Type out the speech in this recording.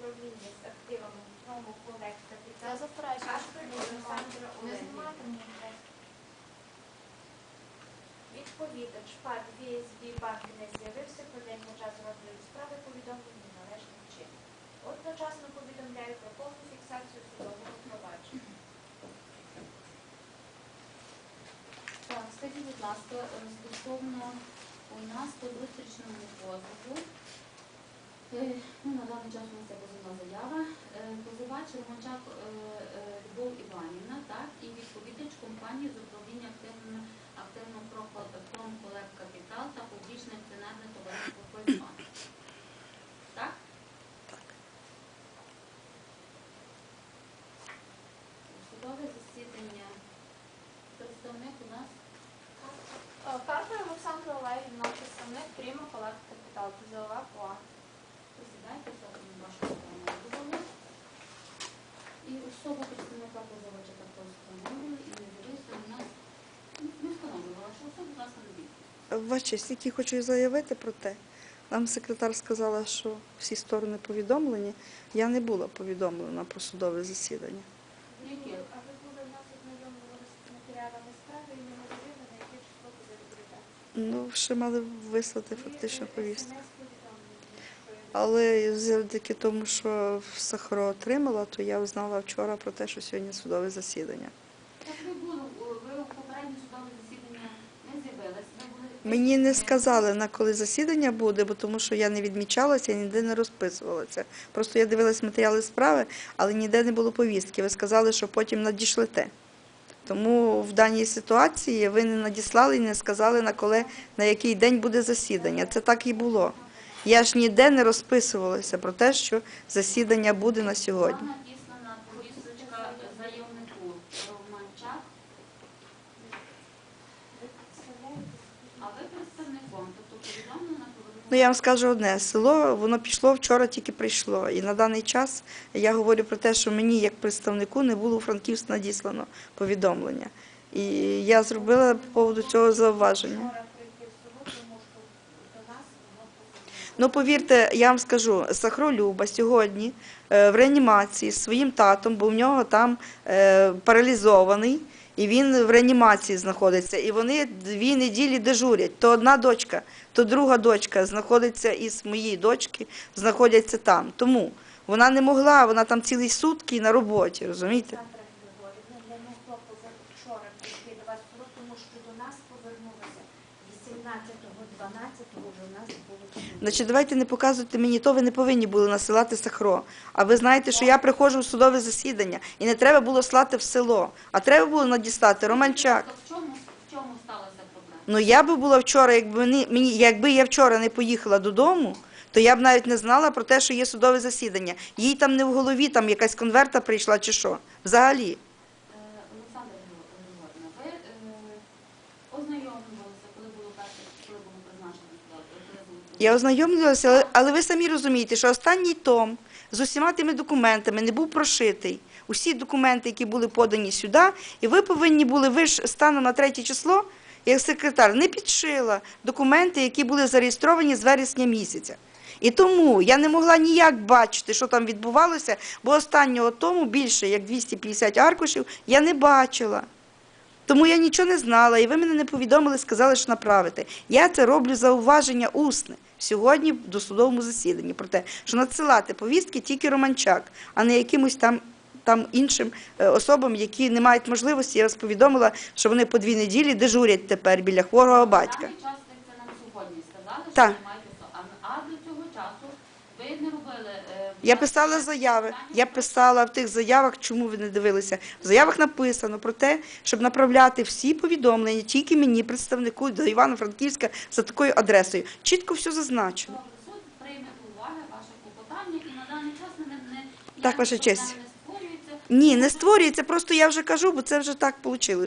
управління з активами Гному Колекс Капітал Кашпель Олександра Олеговича. Відповідач ПАД ВСБ банки не з'явився про день на час розгляду справи повідомлені належним чином. Одночасно повідомляю про повну фіксацію судового провадження. Так, скажіть, будь ласка, е, стосовно у нас по зустрічному позову ну, на даний час у нас є позовна заява, е, позивач Романчак е, е, Любов Іванівна, так, і відповідач компанії з управління активно, активно Колек Капітал та публічне акціонерне товариство «Фольцман». Так? Судове засідання. Представник у нас Карпа Олександр Олегів, наш представник, прийма колег капітал, ТЗОВ ПОА. Присідайте, особливо вашу сторону І особа представника позивача також встановлює і дивиться у нас. Не встановлює вашу особу, ласка, любіть. Ваша честь, тільки хочу заявити про те. Нам секретар сказала, що всі сторони повідомлені. Я не була повідомлена про судове засідання. Яке? А ви були в нас ознайомлювалися з матеріалами справи і не говорили, на яке число буде відповідати? Ну, ще мали вислати фактично повістку. Я Але завдяки тому, що Сахаро отримала, то я узнала вчора про те, що сьогодні судове засідання. Так ви були, ви попереднє судове засідання не з'явились, були... Мені не сказали, на коли засідання буде, бо тому що я не відмічалася і ніде не розписувалася. Просто я дивилась матеріали справи, але ніде не було повістки. Ви сказали, що потім надішлете. Тому в даній ситуації ви не надіслали і не сказали, на коли, на який день буде засідання. Це так і було. Я ж ніде не розписувалася про те, що засідання буде на сьогодні. Тобто Ну, я вам скажу одне, село, воно пішло вчора, тільки прийшло. І на даний час я говорю про те, що мені, як представнику, не було у Франківськ надіслано повідомлення. І я зробила по поводу цього зауваження. Вчора прийти в село, тому що до нас воно потрібно. Ну, повірте, я вам скажу, Сахро Люба сьогодні е, в реанімації з своїм татом, бо в нього там е, паралізований, і він в реанімації знаходиться. І вони дві неділі дежурять. То одна дочка, то друга дочка знаходиться із моєї дочки, знаходяться там. Тому вона не могла, вона там цілі сутки на роботі, розумієте? Могла позавчора прийти до вас тому що до нас повернулося 18-го, 12-го вже у нас було суд. Значить, давайте не показуйте мені то, ви не повинні були насилати Сахро. А ви знаєте, що я приходжу в судове засідання, і не треба було слати в село, а треба було надіслати Романчак. В чому, в чому сталася проблема? Ну я би була вчора, якби мені, мені, якби я вчора не поїхала додому, то я б навіть не знала про те, що є судове засідання. Їй там не в голові, там якась конверта прийшла чи що. Взагалі. Е, Олександра Григорівна, ви е, ознайомлювалися, коли було перше, коли було призначено сюди, коли було Я ознайомлювалася, але, ви самі розумієте, що останній том з усіма тими документами не був прошитий. Усі документи, які були подані сюди, і ви повинні були, ви ж станом на третє число, як секретар, не підшила документи, які були зареєстровані з вересня місяця. І тому я не могла ніяк бачити, що там відбувалося, бо останнього тому більше як 250 аркушів я не бачила. Тому я нічого не знала, і ви мене не повідомили, сказали, що направити. Я це роблю зауваження усне сьогодні в досудовому засіданні про те, що надсилати повістки тільки Романчак, а не якимось там. Там іншим е, особам, які не мають можливості, я вас повідомила, що вони по дві неділі дежурять тепер біля хворого батька. На час це нам сьогодні сказали, що Так. ви маєте то. А, а до цього часу ви не робили... е, Я писала заяви. Я писала в тих заявах, чому ви не дивилися. В заявах написано про те, щоб направляти всі повідомлення тільки мені, представнику до Івано-Франківська, за такою адресою. Чітко все зазначено. Суд прийме до уваги ваше клопотання і на даний час не, не, Так, ваша ніякі честь. не створюється. Ні, не створюється, просто я вже кажу, бо це вже так вийшло.